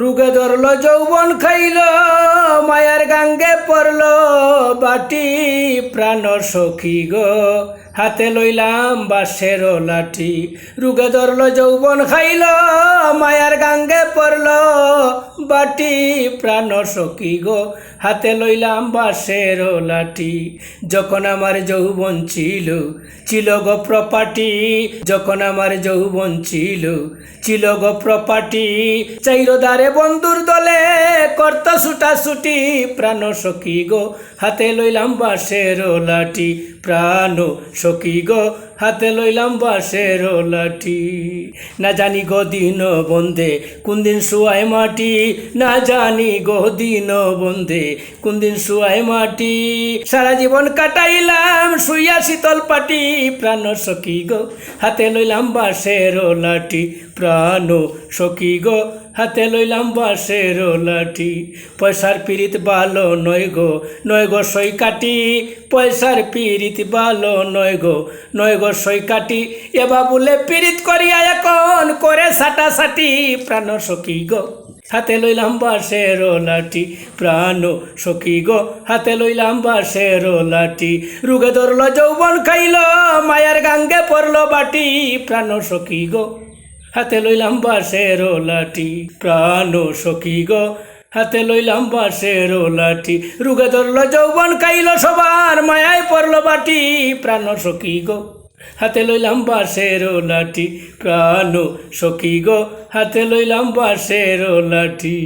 রুগে ধরল, যৌবন খাইল, মায়ার গাঙ্গে পড়ল, বাটি প্রাণ সখী গো, হাতে লইলাম বাঁশের লাঠি। রুগে ধরল, যৌবন খাইল, মায়ার গাঙ্গে পড়ল বাটি, প্রাণ সখী গো, হাতে লইলাম বাঁশের লাঠি। যখন আমার যৌবন ছিল ছিল গো প্রপাটি। যখন আমার যৌবন ছিল ছিল গো প্রপাটি। চাইরদারে বন্ধুর দলে কর্তা ছুটা ছুটি, প্রাণ সখী গো, হাতে লইলাম বাঁশের লাঠি। প্রাণ সখী গো, হাতে লইলাম বাঁশের লাঠি। না জানি গো দিন বন্ধে কোন দিন শুয়ায় মাটি না জানি গো দিন বন্ধে, কোন দিন শুয়ায় মাটি। সারা জীবন কাটাইলাম, শুইয়া শীতল পাটি, প্রাণ সখী গো, হাতে লইলাম বাঁশের লাঠি। প্রাণ সখী গো, হাতে লইলাম বাঁশের লাঠি। পয়সার পিরিত বালো নয় গো নয় গো সই কাটি। পয়সার পিরিত বালো নয় গো নয় গো সই কাটি। এ বাবুলে পিরিত করিয়া এখন করে সাটা সাটি প্রাণ সখী গো। হাতে লইলাম বাঁশের লাঠি, প্রাণ সখী গো, হাতে লইলাম বাঁশের লাঠি। রুগে ধরল, যৌবন খাইল, মায়ার গাঙ্গে পড়ল বাটি, প্রাণ সখী গো, হাতে লইলাম বাঁশের লাঠি। প্রাণ সখী গো, হাতে লইলাম বাঁশের লাঠি। রুগে ধরল, যৌবন খাইল সবার, মায়ায় পড়ল বাটি, প্রাণ সখী গো। হাতে লইলাম বাঁশের লাঠি প্রাণ সখী গো হাতে লইলাম বাঁশের লাঠি।